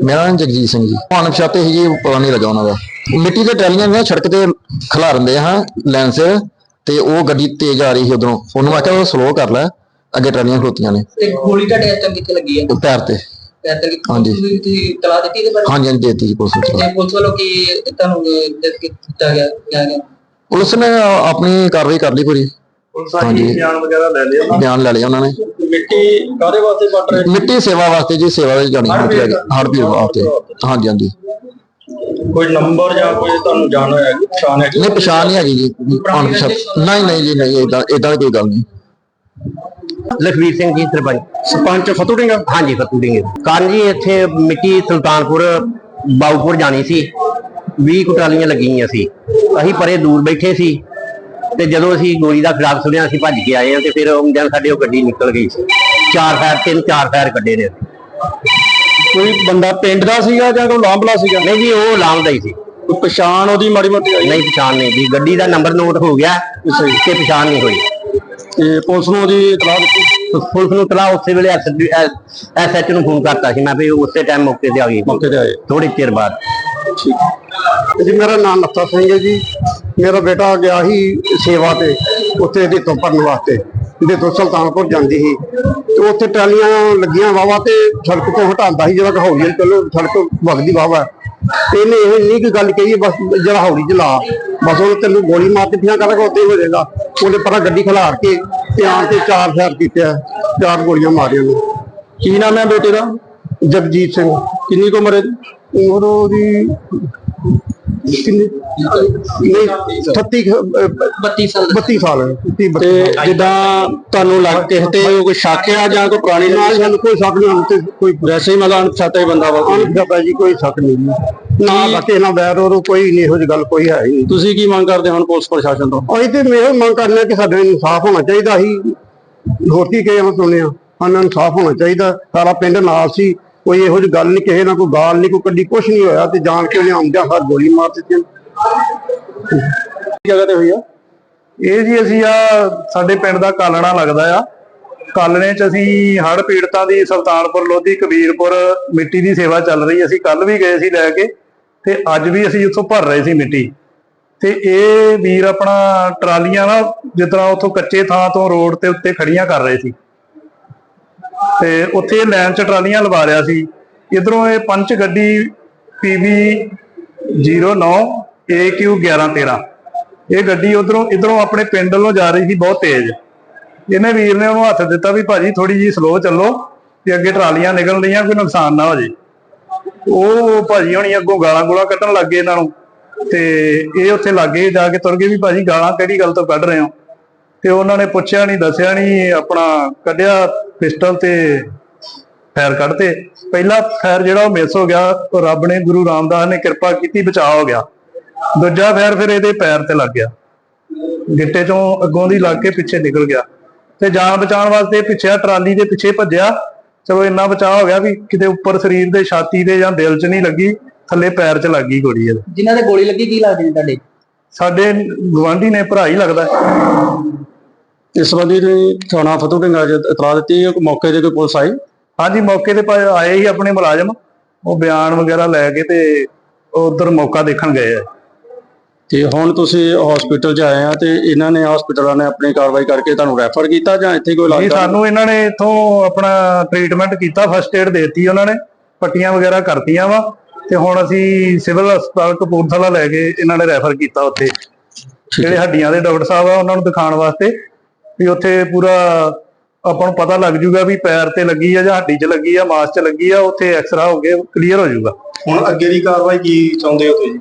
ਮੇਰਾ ਨਾਮ ਜਗਜੀਤ ਸਿੰਘ ਜੀ। ਅਣਪਛਾਤੇ ਸੀ ਜੀ ਪਤਾ ਨਹੀਂ ਲੱਗਾ ਉਹਨਾਂ ਦਾ। ਮਿੱਟੀ ਦੇ ਟੈਲੀਆਂ ਵੀ ਨਾ ਸੜਕ ਤੇ ਖਿਲਾਰਦੇ ਹਾਂ ਲੈਣ ਸੇ ਤੇ ਉਹ ਗੱਡੀ ਤੇਜ਼ ਆ ਰਹੀ ਸੀ ਉਧਰੋਂ। ਉਹਨੂੰ ਆਖਿਆ ਉਹ ਸਲੋ ਕਰ ਲੈ ਅੱਗੇ ਟਰਾਲੀਆਂ ਖਲੋਤੀਆਂ ਨੇ। ਤੇ ਗੋਲੀ ਤੁਹਾਡੇ ਹੱਥਾਂ ਕਿੱਥੇ ਲੱਗੀ ਹੈ ਪੈਰ ਤੇ। ਪੈਰ ਤੇ ਹਾਂਜੀ। ਤੁਸੀਂ ਤੁਸੀਂ ਤਲਾ ਦਿੱਤੀ ਤੇ ਹਾਂਜੀ ਹਾਂਜੀ ਦੇਤੀ ਜੀ ਪੁਲਿਸ ਨੂੰ ਤੇ ਪੁਲਿਸ ਵੱਲੋਂ ਕੀ ਤੁਹਾਨੂੰ ਦੇ ਕੀਤਾ ਗਿਆ ਗਿਆ ਗਿਆ? ਪੁਲਿਸ ਨੇ ਆਪਣੀ ਕਾਰਵਾਈ ਕਰ ਲਈ ਪੂਰੀ। ਹਾਂਜੀ। ਬਿਆਨ ਵਗੈਰਾ ਲੈ ਲਿਆ ਬਿਆਨ ਲੈ ਲਿਆ ਉਹਨਾਂ ਨੇ। ਮਿੱਟੀ ਕਾਦੇ ਵਾਸਤੇ ਵੱਟ ਰਹੇ ਮਿੱਟੀ ਸੇਵਾ ਵਾਸਤੇ ਜੀ ਸੇਵਾ ਦੇ ਜਾਣੀ ਹੁੰਦੀ ਹੈ ਹਰ ਪੀਰ ਵਾਸਤੇ। ਹਾਂਜੀ ਹਾਂਜੀ। ਕੋਈ ਨੰਬਰ ਜਾਂ ਕੋਈ ਤੁਹਾਨੂੰ ਜਾਣ ਹੈ ਪਛਾਣ ਹੈ ਨਹੀਂ ਪਛਾਣ ਨਹੀਂ ਹੈਗੀ ਜੀ। ਅਣਪਛਾਤ ਨਹੀਂ ਨਹੀਂ ਜੀ ਨਹੀਂ ਇਦਾਂ ਇਦਾਂ ਕੋਈ ਗੱਲ ਨਹੀਂ। ਲਖਵੀਰ ਸਿੰਘ ਜੀ ਸਰਪੰਚ। ਸਰਪੰਚ ਫਤੂ ਢਿੰਗਾ? ਹਾਂਜੀ ਫਤੂ ਸਿੰਘ ਕਾਰਨ ਜੀ ਇੱਥੇ ਮਿੱਟੀ ਸੁਲਤਾਨਪੁਰ ਬਾਉਪੁਰ ਜਾਣੀ ਸੀ। 20 ਕੁਟਾਲੀਆਂ ਲੱਗੀਆਂ ਸੀ। ਅਸੀਂ ਪਰੇ ਦੂਰ ਬੈਠੇ ਸੀ। ਤੇ ਜਦੋਂ ਅਸੀਂ ਗੋਲੀ ਦਾ ਖਿਲਾਫ ਸੁਣਿਆ ਅਸੀਂ ਭੱਜ ਕੇ ਆਏ ਤੇ ਫਿਰ ਹੁੰਦਿਆਂ ਸਾਡੇ ਉਹ ਗੱਡੀ ਨਿਕਲ ਗਈ ਸੀ। ਚਾਰ ਫਾਇਰ ਤਿੰਨ ਚਾਰ ਫਾਇਰ ਕੱਢੇ ਨੇ ਕੋਈ ਬੰਦਾ ਪਿੰਡ ਦਾ ਸੀਗਾ ਜਾਂ ਕੋਈ ਲਾਂਬਲਾ ਸੀਗਾ? ਨਹੀਂ ਜੀ ਉਹ ਲਾਉਂਦਾ ਹੀ ਸੀ। ਕੋਈ ਪਛਾਣ ਉਹਦੀ ਮਾੜੀ ਮੋਟੀ ਆਈ? ਨਹੀਂ ਪਛਾਣ ਨਹੀਂ ਜੀ। ਗੱਡੀ ਦਾ ਨੰਬਰ ਨੋਟ ਹੋ ਗਿਆ। ਤੇ ਪਛਾਣ ਨਹੀਂ ਹੋਈ। ਤੇ ਪੁਲਿਸ ਨੂੰ ਉਹਦੀ ਇਤਲਾਹ ਦਿੱਤੀ? ਪੁਲਿਸ ਨੂੰ ਤਲਾ ਉਸੇ ਵੇਲੇ ਐਸਐਚ ਨੂੰ ਫੋਨ ਕਰਤਾ ਸੀ। ਮੈਂ ਵੀ ਉਸੇ ਟਾਈਮ ਮੌਕੇ ਤੇ ਆ ਗਈ। ਮੌਕੇ ਤੇ ਆਏ। ਥੋੜੀ ਚਿਰ ਬਾਅਦ। ਜੀ ਮੇਰਾ ਨਾਮ ਨੱਥਾ ਸਿੰਘ ਹੈ ਜੀ। ਮੇਰਾ ਬੇਟਾ ਗਿਆ ਸੀ ਸੇਵਾ ਤੇ ਉੱਥੇ ਇਹਦੇ ਤੋਂ ਭਰਨ ਵਾਸਤੇ। ਇਹਦੇ ਤੋਂ ਸੁਲਤਾਨਪੁਰ ਜਾਂਦੀ ਸੀ। ਤੇ ਉੱਥੇ ਟਰਾਲੀਆਂ ਲੱਗੀਆਂ ਵਾਵਾ ਤੇ ਸੜਕ ਤੋਂ ਹਟਾਉਂਦਾ ਸੀ ਜਿਹੜਾ ਹੌਲੀ ਚਲੋ ਸੜਕ ਵਗਦੀ ਵਾਵਾ ਇਹਨੇ ਇਹ ਨਹੀਂ ਕੋਈ ਗੱਲ ਕਹੀ ਬਸ ਜਿਹੜਾ ਹੌਲੀ ਚਲਾ। ਬਸ ਉਹ ਤੈਨੂੰ ਗੋਲੀ ਮਾਰ ਕੇ ਫਿਆਂ ਕਰਾਂਗਾ ਉੱਤੇ ਹੋ ਜਾਏਗਾ। ਉਹਦੇ ਪਰਾਂ ਗੱਡੀ ਖਿਲਾਰ ਕੇ ਤੇ ਆਣ ਤੇ ਚਾਰ ਫੈਰ ਕੀਤੇ ਚਾਰ ਗੋਲੀਆਂ ਮਾਰੀਆਂ ਨੇ ਕੀ ਨਾਮ ਹੈ ਬੇਟੇ ਦਾ? ਜਗਜੀਤ ਸਿੰਘ। ਕਿੰਨੀ ਕੁ ਉਮਰ ਹੈ? ਉਮਰ ਉਹਦੀ ਕਿੰਨੀ ਨਹੀਂ 38 32 ਸਾਲ ਦਾ। 32 ਸਾਲ। ਹੈ 30 ਤੇ ਜਿੱਦਾਂ ਤੁਹਾਨੂੰ ਲੱਗ ਕਿਸੇ ਤੇ ਕੋਈ ਸ਼ੱਕ ਆ ਜਾਂ ਕੋਈ ਪੁਰਾਣੀ ਨਾਲ ਸਾਨੂੰ ਕੋਈ ਸ਼ੱਕ ਨਹੀਂ ਤੇ ਕੋਈ ਵੈਸੇ ਹੀ ਮਤਲਬ ਅਣਪਛਾਤਾ ਹੀ ਬੰਦਾ ਵਾ। ਕੋਈ। ਅਨਪਛਾਤਾ ਜੀ ਕੋਈ ਸ਼ੱਕ ਨਹੀਂ ਜੀ। ਨਾ ਲੱਕੇ ਨਾ ਬੈਰ ਉਹ ਕੋਈ ਨਹੀਂ ਇਹੋ ਜਿਹੀ ਗੱਲ ਕੋਈ ਹੈ ਤੁਸੀਂ ਕੀ ਮੰਗ ਕਰਦੇ ਹੋ ਹੁਣ ਪੁਲਿਸ ਪ੍ਰਸ਼ਾਸਨ ਤੋਂ? ਅਸੀਂ ਤੇ ਮੇਰੇ ਮੰਗ ਕਰਨੇ ਕਿ ਸਾਡੇ ਇਨਸਾਫ ਹੋਣਾ ਚਾਹੀਦਾ ਸੀ। ਹੋਰ ਕੀ ਕਹੇ ਮੈਂ ਸੁਣਿਆ ਸਾਨੂੰ ਇਨਸਾਫ ਹੋਣਾ ਚਾਹੀਦਾ। ਸਾਰਾ ਪਿੰਡ ਨਾਲ ਸੀ। ਕੋਈ ਇਹੋ ਜਿਹੀ ਗੱਲ ਨਹੀਂ ਕਿਸੇ ਨਾਲ ਕੋਈ ਗਾਲ ਨਹੀਂ ਕੋਈ ਕੱਢੀ ਕੁਛ ਨਹੀਂ ਹੋਇਆ ਤੇ ਜਾਣ ਕੇ ਉਹਨੇ ਆਉਂਦਿਆਂ ਹਰ ਗੋਲੀ ਮਾਰ ਦਿੱਤੀ ਜਗ੍ਹਾ ਤੇ ਹੋਈ ਆ? ਇਹ ਜੀ ਅਸੀਂ ਆ ਸਾਡੇ ਪਿੰਡ ਦਾ ਕਾਲਣਾ ਲੱਗਦਾ ਆ। ਕਾਲਣੇ ਚ ਅਸੀਂ ਹੜ੍ਹ ਪੀੜਤਾਂ ਦੀ ਸੁਲਤਾਨਪੁਰ ਲੋਧੀ ਕਬੀਰਪੁਰ ਮਿੱਟੀ ਦੀ ਸੇਵਾ ਚੱਲ ਰਹੀ ਅਸੀਂ ਕੱਲ ਵੀ ਗਏ ਸੀ ਲੈ ਕੇ ਤੇ ਅੱਜ ਵੀ ਅਸੀਂ ਉੱਥੋਂ ਭਰ ਰਹੇ ਸੀ ਮਿੱਟੀ। ਤੇ ਇਹ ਵੀਰ ਆਪਣਾ ਟਰਾਲੀਆਂ ਨਾ ਜਿਸ ਤਰ੍ਹਾਂ ਉੱਥੋਂ ਕੱਚੇ ਥਾਂ ਤੋਂ ਰੋਡ ਤੇ ਉੱਤੇ ਖੜੀਆਂ ਕਰ ਰਹੇ ਸੀ। ਤੇ ਉੱਥੇ ਲਾਈਨ ਚ ਟਰਾਲੀਆਂ ਲਵਾ ਰਿਆ ਸੀ। ਇਧਰੋਂ ਇਹ ਪੰਚ ਗੱਡੀ PB 09 AQ 1113 ਇਹ ਗੱਡੀ ਉਧਰੋਂ, ਇਧਰੋਂ ਆਪਣੇ ਪਿੰਡ ਵੱਲੋਂ ਜਾ ਰਹੀ ਸੀ ਬਹੁਤ ਤੇਜ਼। ਇਹਨੇ ਵੀਰ ਨੇ ਉਹਨੂੰ ਹੱਥ ਦਿੱਤਾ ਵੀ ਭਾਜੀ ਥੋੜੀ ਜੀ ਸਲੋ ਚੱਲੋ ਤੇ ਅੱਗੇ ਟਰਾਲੀਆਂ ਨਿਕਲ ਰਹੀਆਂ ਕੋਈ ਨੁਕਸਾਨ ਨਾ ਹੋ ਜੇ। ਉਹ ਭਾਜੀ ਹੁਣੀ ਅੱਗੋਂ ਗਾਲਾਂ ਗੋਲਾਂ ਕੱਢਣ ਲੱਗੇ ਇਹਨਾਂ ਨੂੰ। ਤੇ ਇਹ ਉੱਥੇ ਲੱਗੇ ਜਾ ਕੇ ਤੁਰ ਗਏ ਵੀ ਭਾਜੀ ਗਾਲਾਂ ਕਿਹੜੀ ਗੱਲ ਤੋਂ ਕੱਢ ਰਹੇ ਹੋ? ਤੇ ਉਹਨਾਂ ਨੇ ਪੁੱਛਿਆ ਨਹੀਂ ਦੱਸਿਆ ਨਹੀਂ ਆਪਣਾ ਕੱਢਿਆ ਪਿਸਟਲ ਤੇ ਫਾਇਰ ਕੱਢਤੇ। ਪਹਿਲਾ ਫਾਇਰ ਜਿਹੜਾ ਉਹ ਮਿਸ ਹੋ ਗਿਆ ਉਹ ਰੱਬ ਨੇ ਗੁਰੂ ਰਾਮਦਾਸ ਨੇ ਕਿਰਪਾ ਕੀਤੀ ਬਚਾਅ ਹੋ ਗਿਆ। ਦੂਜਾ ਫਾਇਰ ਫਿਰ ਇਹਦੇ ਪੈਰ ਤੇ ਲੱਗ ਗਿਆ। ਗਿੱਟੇ ਚੋਂ ਅੱਗੋਂ ਦੀ ਲੱਗ ਕੇ ਪਿੱਛੇ ਨਿਕਲ ਗਿਆ। ਤੇ ਜਾਨ ਬਚਾਉਣ ਵਾਸਤੇ ਪਿੱਛੇ ਟਰਾਲੀ ਦੇ ਪਿੱਛੇ ਭੱਜਿਆ। ਚਲੋ ਇੰਨਾ ਬਚਾਅ ਹੋ ਗਿਆ ਵੀ ਕਿਤੇ ਉੱਪਰ ਸਰੀਰ ਦੇ ਛਾਤੀ ਦੇ ਜਾਂ ਦਿਲ 'ਚ ਨਹੀਂ ਲੱਗੀ ਥੱਲੇ ਪੈਰ 'ਚ ਲੱਗ ਗਈ ਗੋਲੀ ਇਹਦੇ। ਜਿਨ੍ਹਾਂ ਦੇ ਗੋਲੀ ਲੱਗੀ ਕੀ ਲੱਗਦੇ ਨੇ ਤੁਹਾਡੇ? ਸਾਡੇ ਗਵਾਂਢੀ ਨੇ ਭਰਾ ਹੀ ਲੱਗਦਾ। ਇਸ ਸੰਬੰਧੀ ਤੁਸੀਂ ਥਾਣਾ ਫਤੂ ਢਿੰਗਾ ਚ ਇਤਲਾਹ ਦਿੱਤੀ ਹੈ ਕਿ ਮੌਕੇ ਤੇ ਕੋਈ ਪੁਲਿਸ ਆਈ? ਹਾਂਜੀ ਮੌਕੇ ਤੇ ਪਾ- ਆਏ ਹੀ ਆਪਣੇ ਮੁਲਾਜ਼ਮ। ਉਹ ਬਿਆਨ ਵਗੈਰਾ ਲੈ ਕੇ ਤੇ ਉਧਰ ਮੌਕਾ ਦੇਖਣ ਗਏ ਆ। ਤੇ ਹੁਣ ਤੁਸੀਂ ਹਸਪੀਟਲ 'ਚ ਆਏ ਆ ਤੇ ਇਹਨਾਂ ਨੇ ਹਸਪੀਟਲਾਂ ਨੇ ਆਪਣੀ ਕਾਰਵਾਈ ਕਰਕੇ ਤੁਹਾਨੂੰ ਰੈਫਰ ਕੀਤਾ ਜਾਂ ਇੱਥੇ ਕੋਈ ਜੀ ਇਲਾਜ ਸਾਨੂੰ ਇਹਨਾਂ ਨੇ ਇੱਥੋਂ ਆਪਣਾ ਟ੍ਰੀਟਮੈਂਟ ਕੀਤਾ ਫਸਟ ਏਡ ਦੇਤੀ ਉਹਨਾਂ ਨੇ। ਪੱਟੀਆਂ ਵਗੈਰਾ ਕਰਤੀਆਂ ਵਾ ਤੇ ਹੁਣ ਅਸੀਂ ਸਿਵਲ ਹਸਪਤਾਲ ਕਪੂਰਥਲਾ ਲੈ ਕੇ ਇਹਨਾਂ ਨੇ ਰੈਫਰ ਕੀਤਾ ਉੱਥੇ। ਜਿਹੜੇ ਹੱਡੀਆਂ ਦੇ ਡਾਕਟਰ ਸਾਹਿਬ ਆ ਉਹਨਾਂ ਨੂੰ ਦਿਖਾਉਣ ਵਾਸਤੇ ਵੀ ਉੱਥੇ ਪੂਰਾ ਆਪਾਂ ਨੂੰ ਪਤਾ ਲੱਗ ਜੂਗਾ ਵੀ ਪੈਰ ਤੇ ਲੱਗੀ ਆ ਜਾਂ ਹੱਡੀ 'ਚ ਲੱਗੀ ਆ ਮਾਸ 'ਚ ਲੱਗੀ ਆ ਉੱਥੇ ਐਕਸਰਾ ਹੋ ਕੇ ਕਲੀਅਰ ਹੋ ਜਾਊਗਾ ਹੁਣ ਅੱਗੇ ਦੀ ਕਾਰਵਾਈ ਕੀ ਚਾਹੁੰਦੇ ਹੋ ਤੁਸੀਂ?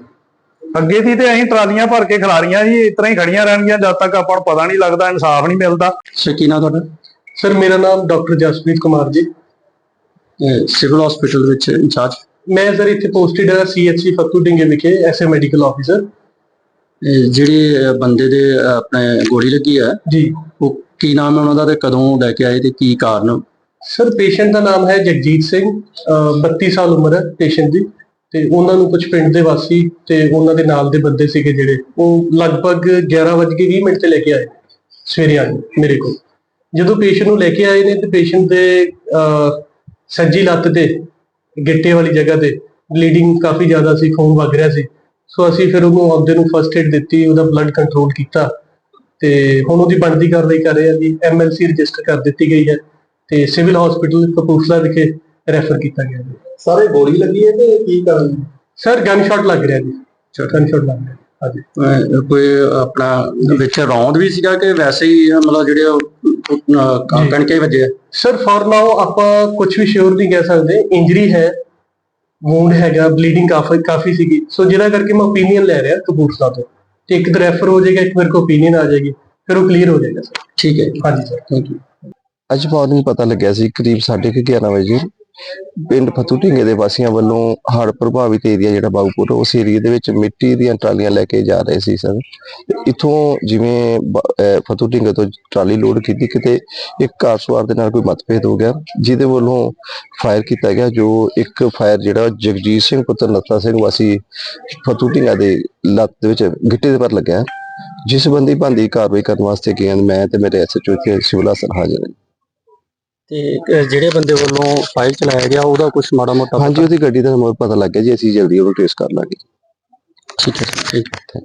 ਅੱਗੇ ਦੀ ਤੇ ਅਸੀਂ ਟਰਾਲੀਆਂ ਭਰ ਕੇ ਖਿਲਾਰੀਆਂ ਜੀ ਇਸ ਤਰ੍ਹਾਂ ਹੀ ਖੜੀਆਂ ਰਹਿਣਗੀਆਂ ਜਦ ਤੱਕ ਆਪਾਂ ਨੂੰ ਪਤਾ ਨਹੀਂ ਲੱਗਦਾ ਇਨਸਾਫ ਨਹੀਂ ਮਿਲਦਾ। ਸ਼ਕੀਨਾ ਤੁਹਾਡਾ? ਸਰ ਮੇਰਾ ਨਾਮ doctor Jaspreet Kumar ji. Civil hospital ਵਿੱਚ ਇੰਚਾਰਜ? ਮੈਂ ਸਰ ਇੱਥੇ ਪੋਸਟਡ ਹਾਂ ਸੀਐਚਸੀ ਫੱਤੂ ਢਿੰਗੇ ਵਿਖੇ ਐਸਏ ਮੈਡੀਕਲ ਆਫੀਸਰ ਜਿਹੜੇ ਬੰਦੇ ਦੇ ਆਪਣੇ ਗੋਲੀ ਲੱਗੀ ਹੈ ਜੀ। ਉਹ ਕੀ ਨਾਮ ਹੈ ਉਹਨਾਂ ਦਾ ਤੇ ਕਦੋਂ ਲੈ ਕੇ ਆਏ ਤੇ ਕੀ ਕਾਰਨ? ਸਰ ਪੇਸ਼ੈਂਟ ਦਾ ਨਾਮ ਹੈ ਜਗਜੀਤ ਸਿੰਘ ਅਹ 32 ਸਾਲ ਉਮਰ ਹੈ ਪੇਸ਼ੈਂਟ ਦੀ ਤੇ ਉਹਨਾਂ ਨੂੰ ਕੁਝ ਪਿੰਡ ਦੇ ਵਾਸੀ ਤੇ ਉਹਨਾਂ ਦੇ ਨਾਲ ਦੇ ਬੰਦੇ ਸੀਗੇ ਜਿਹੜੇ ਉਹ ਲਗਭਗ 11:20 ਮਿੰਟ ਤੇ ਲੈ ਕੇ ਆਏ ਸਵੇਰੇ ਆ ਮੇਰੇ ਕੋਲ। ਜਦੋਂ ਪੇਸ਼ੈਂਟ ਨੂੰ ਲੈ ਕੇ ਆਏ ਨੇ ਤੇ ਪੇਸ਼ੈਂਟ ਦੇ ਅਹ, ਸੱਜੀ ਲੱਤ ਤੇ ਗਿੱਟੇ ਵਾਲੀ ਜਗ੍ਹਾ ਤੇ ਬਲੀਡਿੰਗ ਕਾਫੀ ਜ਼ਿਆਦਾ ਸੀ ਖੂਨ ਵਗ ਰਿਹਾ ਸੀ। ਸੋ ਅਸੀਂ ਫਿਰ ਉਹਨੂੰ ਆਉਂਦੇ ਨੂੰ ਫਰਸਟ ਏਡ ਦਿੱਤੀ ਉਹਦਾ ਬਲੱਡ ਕੰਟਰੋਲ ਕੀਤਾ ਤੇ ਹੁਣ ਉਹਦੀ ਬਣਦੀ ਕਾਰਵਾਈ ਕਰ ਰਹੇ ਆ ਜੀ। ਐਮਐਲਸੀ ਰਜਿਸਟਰ ਕਰ ਦਿੱਤੀ ਗਈ ਹੈ ਤੇ ਸਿਵਲ ਹਸਪੀਟਲ ਕਪੂਰਥਲਾ ਵਿਖੇ ਰੈਫਰ ਕੀਤਾ ਗਿਆ ਜੀ। ਸਾਰੇ ਗੋਲੀ ਲੱਗੀ ਹੈ ਤੇ ਕੀ ਕਰਨ? ਸਰ ਗਨ ਸ਼ਾਟ ਲੱਗ ਰਿਹਾ ਜੀ। ਗਨ ਸ਼ਾਟ ਲੱਗ ਰਿਹਾ ਹਾਂਜੀ। ਕੋਈ ਆਪਣਾ ਵਿੱਚ ਰੌਂਦ ਵੀ ਸੀਗਾ ਕਿ ਵੈਸੇ ਹੀ ਮਤਲਬ ਜਿਹੜੇ। ਕਣਕੇ ਵੱਜੇ? ਸਰ ਫॉर ਨਾਓ ਆਪਾਂ ਕੁਝ ਵੀ ਸ਼ੋਰ ਨਹੀਂ ਕਹਿ ਸਕਦੇ। ਇੰਜਰੀ ਹੈ ਵੂੰਡ ਹੈਗਾ ਬਲੀਡਿੰਗ ਕਾਫੀ ਕਾਫੀ ਸੀਗੀ। ਸੋ ਜਿਹਦਾ ਕਰਕੇ ਮੈਂ ਓਪੀਨੀਅਨ ਲੈ ਰਿਹਾ ਕਪੂਰਥਲਾ ਤੋਂ। ਤੇ ਇੱਕ ਤਾਂ ਰੈਫਰ ਹੋ ਜਾਏਗਾ ਇੱਕ ਮੇਰੇ ਕੋ ਓਪੀਨੀਅਨ ਆ ਜਾਏਗੀ ਫਿਰ ਉਹ ਕਲੀਅਰ ਹੋ ਜਾਏਗਾ ਸਰ ਠੀਕ ਹੈ ਹਾਂਜੀ ਸਰ ਥੈਂਕ ਯੂ ਅੱਜ ਮਾਰਨਿੰਗ ਪਤਾ ਲੱਗਿਆ ਸੀ ਕਰੀਬ 11:30 ਵਜੇ ਪਿੰਡ ਫਤੂ ਢਿੰਗੇ ਦੇ ਵਾਸੀਆਂ ਵੱਲੋਂ ਹੜ੍ਹ ਪ੍ਰਭਾਵਿਤ ਏਰੀਆ ਜਿਹੜਾ ਬਾਉਪੁਰ ਉਸ ਏਰੀਆ ਦੇ ਵਿੱਚ ਮਿੱਟੀ ਦੀਆਂ ਟਰਾਲੀਆਂ ਲੈ ਕੇ ਜਾ ਰਹੇ ਸੀ ਸਰ। ਇਥੋਂ ਜਿਵੇਂ ਫਤੂ ਢਿੰਗੇ ਤੋਂ ਟਰਾਲੀ ਲੋਡ ਕੀਤੀ, ਕਿਤੇ ਇੱਕ ਕਾਰ ਸਵਾਰ ਦੇ ਨਾਲ ਕੋਈ ਮਤਭੇਦ ਹੋ ਗਿਆ, ਜਿਹਦੇ ਵੱਲੋਂ ਫਾਇਰ ਕੀਤਾ ਗਿਆ, ਜੋ ਇੱਕ ਫਾਇਰ ਜਿਹੜਾ ਜਗਜੀਤ ਸਿੰਘ ਪੁੱਤਰ ਨੱਥਾ ਸਿੰਘ ਵਾਸੀ ਫਤੂ ਢਿੰਗਾ ਦੇ ਲੱਤ ਦੇ ਵਿੱਚ ਗਿੱਟੇ ਦੇ ਪਰ ਲੱਗਿਆ। ਜਿਸ ਬੰਦੀ ਭਾਂਦੀ ਕਾਰਵਾਈ ਕਰਨ ਵਾਸਤੇ ਗਿਆ ਮੈਂ ਤੇ ਮੇਰੇ ਐਸਐਚਓ ਇੱਥੇ ਸਿਵਲ ਹਸਪਤਾਲ ਹਾਜ਼ਰ ਹਾਂ। ਤੇ ਜਿਹੜੇ ਬੰਦੇ ਵੱਲੋਂ ਫਾਈਲ ਚਲਾਇਆ ਗਿਆ ਉਹਦਾ ਕੁਝ ਮਾੜਾ ਮੋਟਾ ਹਾਂਜੀ ਉਹਦੀ ਗੱਡੀ ਦਾ ਨੰਬਰ ਪਤਾ ਲੱਗ ਗਿਆ ਜੀ ਅਸੀਂ ਜਲਦੀ ਉਹਨੂੰ ਟ੍ਰੇਸ ਕਰ ਲਾਂਗੇ। ਠੀਕ ਹੈ ਠੀਕ